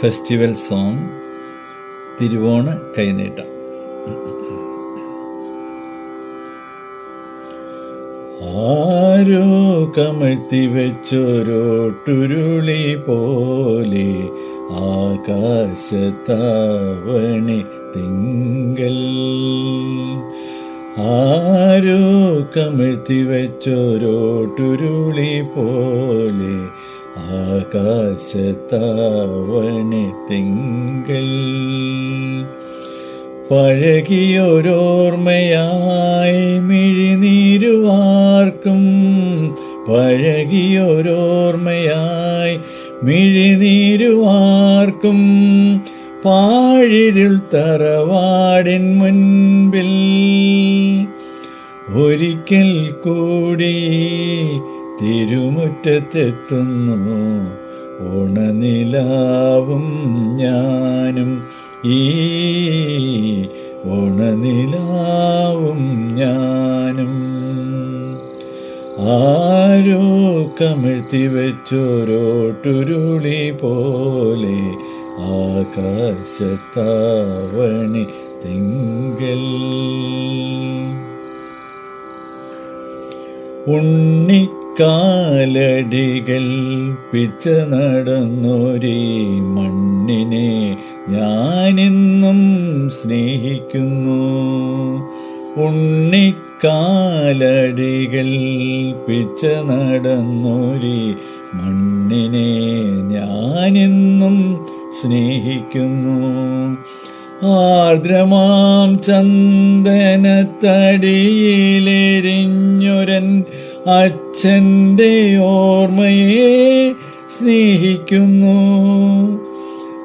Festival song തിരുവോണ കൈനീട്ടം. ആരോ കമഴ്ത്തി വെച്ചൊരോട്ടുരുളി പോലെ ആകാശത്താവണി തിങ്കൽ. ആരോ കമഴ്ത്തി വെച്ചൊരോട്ടുരുളി പോലെ ആകാശത്താവണി തിങ്കൾ പഴകിയൊരോർമ്മയായി മിഴിനീരുവാർക്കും. പഴകിയൊരോർമ്മയായി മിഴിനീരുവാർക്കും. പാഴിരുൾ തറവാടിൻ മുൻപിൽ. ഒരിക്കൽ കൂടി തിരുമുറ്റത്തെത്തുന്നു. ഓണനിലാവും ഞാനും ഈ ഓണനിലാവും ഞാനും. ആരോ കമിഴ്ത്തി വെച്ചോരോട്ടുരുളി പോലെ ആകാശത്താവണി തിങ്കൽ. ഉണ്ണിക്കാലടികൾ പിച്ച നടന്നൊരേ മണ്ണിനെ ഞാനിന്നും സ്നേഹിക്കുന്നു. ഉണ്ണിക്കാലടികൾ പിച്ച നടന്നൊരേ മണ്ണിനെ ഞാനിന്നും സ്നേഹിക്കുന്നു. ആർദ്രമാം ചന്ദനത്തടിയിലെരിഞ്ഞൊരൻ അച്ഛന്റെ ഓർമ്മയെ സ്നേഹിക്കുന്നു.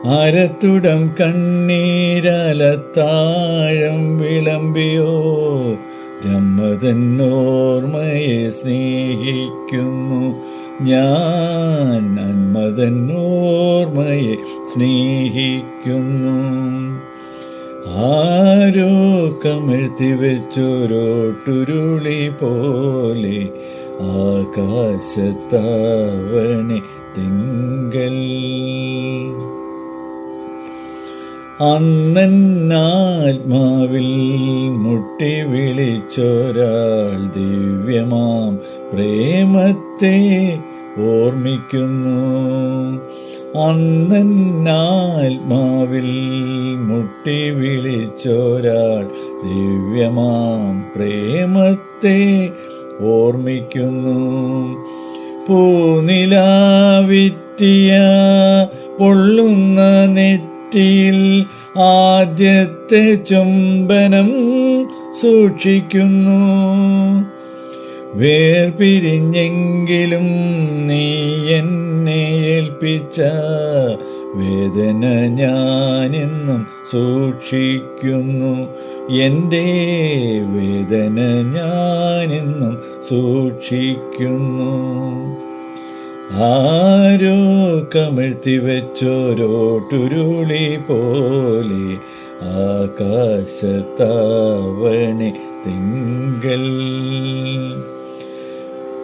അരത്തുടം കണ്ണീരലത്താഴം വിളമ്പിയോ. രമ്മതൻ ഓർമ്മയെ സ്നേഹിക്കുന്നു. ഞാൻ നന്മതൻ ഓർമ്മയെ സ്നേഹിക്കുന്നു. ആരോ കമിഴ്ത്തി വെച്ചൊരോട്ടുരുളി പോലെ ആകാശത്താവണി തിങ്കൽ. അന്നാത്മാവിൽ മുട്ടി വിളിച്ചൊരാൾ ദിവ്യമാം പ്രേമത്തെ ഓർമ്മിക്കുന്നു. അന്നാത്മാവിൽ മുട്ടി വിളിച്ചൊരാൾ ദിവ്യമാം പ്രേമത്തെ ഓർമ്മിക്കുന്നു. പൂനിലാവിറ്റിയ പൊള്ളുന്ന നെറ്റിയിൽ ആദ്യത്തെ ചുംബനം സൂക്ഷിക്കുന്നു. വേർപിരിഞ്ഞെങ്കിലും നീ എന്നെ ഏൽപ്പിച്ച വേദന ഞാനെന്നും സൂക്ഷിക്കുന്നു. എന്റെ വേദന ഞാനെന്നും സൂക്ഷിക്കുന്നു. ആരോ കമിഴ്ത്തി വെച്ചോരോട്ടുരുളി പോലെ ആകാശത്താവണി തിങ്കൽ.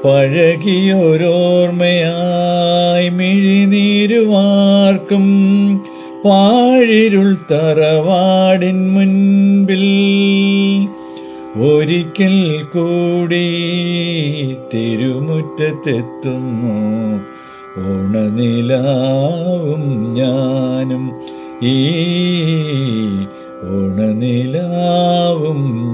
പഴകിയൊരോർമ്മയായി മിഴിനീരുവാർക്കും പാഴിരുൾ തറവാടിൻ മുൻപിൽ. ഒരിക്കൽ കൂടി തിരുമുറ്റത്തെത്തുന്നു. ഓണനിലാവും ഞാനും. ഈ ഓണനിലാവും